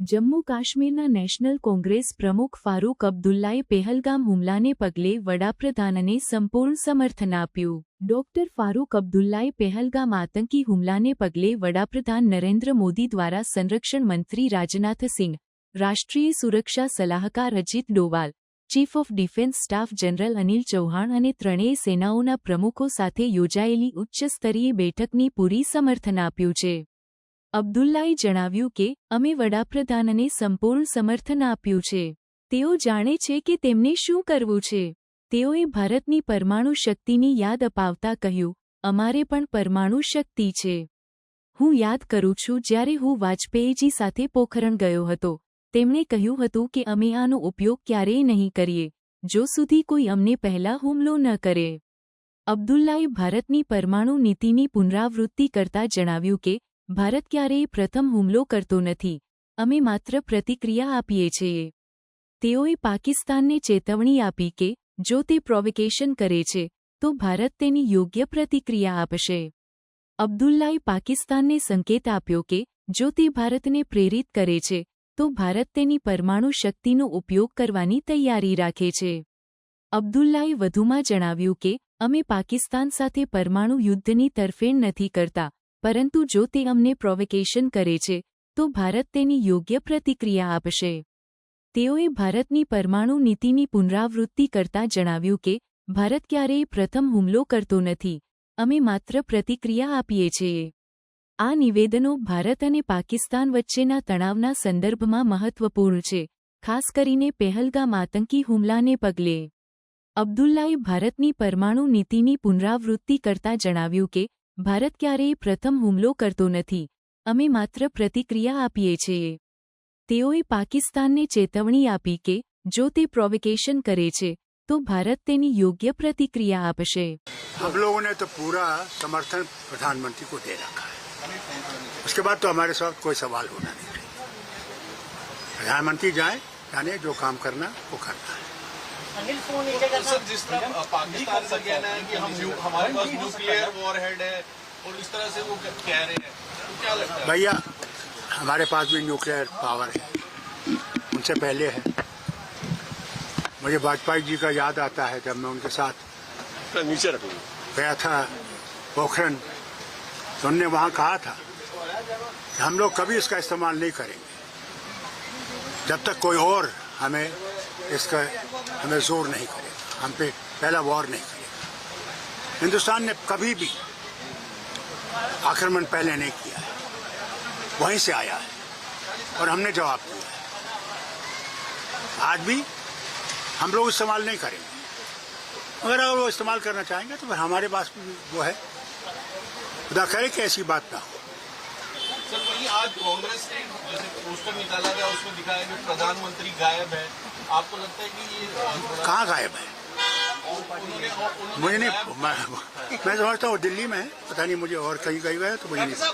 જમ્મુ કાશ્મીરના National Congress પ્રમુખ ફારૂક અબ્દુલ્લાએ પહેલગામ હુમલાને પગલે વડાપ્રધાનને સંપૂર્ણ સમર્થન આપ્યું. ડોક્ટર ફારૂક અબ્દુલ્લાએ પહેલગામ આતંકી હુમલાને પગલે વડાપ્રધાન નરેન્દ્ર મોદી દ્વારા સંરક્ષણ મંત્રી રાજનાથ સિંહ, રાષ્ટ્રીય સુરક્ષા સલાહકાર Ajit Doval, chief of defence staff general Anil Chauhan અને ત્રણેય સેનાઓના પ્રમુખો સાથે યોજાયેલી ઉચ્ચસ્તરીય બેઠકની પૂરી સમર્થન આપ્યું છે. અબ્દુલ્લાએ જણાવ્યું કે, અમે વડાપ્રધાનને સંપૂર્ણ સમર્થન આપ્યું છે. તેઓ જાણે છે કે તેમને શું કરવું છે. તેઓએ ભારતની પરમાણુ શક્તિની યાદ અપાવતા કહ્યું, અમારે પણ પરમાણુ શક્તિ છે. હું યાદ કરું છું જ્યારે હું વાજપેયીજી સાથે પોખરણ ગયો હતો. તેમણે કહ્યું હતું કે અમે આનો ઉપયોગ ક્યારેય નહીં કરીએ, જો સુધી કોઈ અમને પહેલા હુમલો ન કરે. અબ્દુલ્લાએ ભારતની પરમાણુ નીતિની પુનરાવૃત્તિ કરતા જણાવ્યું કે ભારત ક્યારેય પ્રથમ હુમલો કરતો નથી. અમે માત્ર પ્રતિક્રિયા આપીએ છીએ. તેઓએ પાકિસ્તાનને ચેતવણી આપી કે, જો તે પ્રોવોકેશન કરે છે, તો ભારત તેની યોગ્ય પ્રતિક્રિયા આપશે. અબ્દુલ્લાએ પાકિસ્તાનને સંકેત આપ્યો કે, જો તે ભારતને પ્રેરિત કરે છે, તો ભારત તેની પરમાણુ શક્તિનો ઉપયોગ કરવાની તૈયારી રાખે છે. અબ્દુલ્લાએ વધુમાં જણાવ્યું કે, અમે પાકિસ્તાન સાથે પરમાણુ યુદ્ધની તરફેણ નથી કરતા પરંતુ જો તે અમને પ્રોવોકેશન કરે છે, તો ભારત તેની યોગ્ય પ્રતિક્રિયા આપશે. તેઓએ ભારતની પરમાણુ નીતિની પુનરાવૃત્તિ કરતા જણાવ્યું કે, ભારત ક્યારેય પ્રથમ હુમલો કરતો નથી, અમે માત્ર પ્રતિક્રિયા આપીએ છીએ. આ નિવેદનો ભારત અને પાકિસ્તાન વચ્ચેના તણાવના સંદર્ભમાં મહત્વપૂર્ણ છે, ખાસ કરીને પહેલગામ આતંકી હુમલાને પગલે. અબ્દુલ્લાએ ભારતની પરમાણુ નીતિની પુનરાવૃત્તિ કરતા જણાવ્યું કે ભારત ક્યારેય પ્રથમ હુમલો કરતો નથી અમે માત્ર પ્રતિક્રિયા આપીએ છીએ તેઓએ પાકિસ્તાનને ચેતવણી આપી કે જો તે પ્રોવોકેશન કરે છે તો ભારત તેની યોગ્ય પ્રતિક્રિયા આપશે हम लोगों ने तो पूरा समर्थन प्रधानमंत्री को दे रखा है उसके बाद तो हमारे साथ कोई सवाल होना नहीं चाहिए प्रधानमंत्री जाए जाने जो काम करना वो करना है तो सर जिस तरह पाकिस्तान का कहना है कि हम हमारे पास न्यूक्लियर वॉरहेड है और इस तरह से वो कह रहे हैं। तो क्या लगता है? भैया हमारे पास भी न्यूक्लियर पावर है। उनसे पहले है। मुझे वाजपेयी जी का याद आता है जब मैं उनके साथ नीचे गया था पोखरण। तो उनने वहाँ कहा था कि हम लोग कभी इसका इस्तेमाल नहीं करेंगे। जब तक कोई और हमें इसका हमें ज़ोर नहीं करेगा हम पे पहला वॉर नहीं करेगा हिंदुस्तान ने कभी भी आक्रमण पहले नहीं किया है। वहीं से आया है। और हमने जवाब दिया है। आज भी हम लोग इस्तेमाल नहीं करेंगे। अगर वो इस्तेमाल करना चाहेंगे तो फिर हमारे पास भी वो है। खुदा करे कि ऐसी बात ना हो। सर वही आज कांग्रेस ने जैसे पोस्टर निकाला गया उसमें दिखाया कि प्रधानमंत्री गायब है। आपको लगता है कि ये कहाँ गायब है? मुझे नहीं मैं, मैं समझता हूँ दिल्ली में पता नहीं मुझे और कहीं कहीं गया तो मुझे नहीं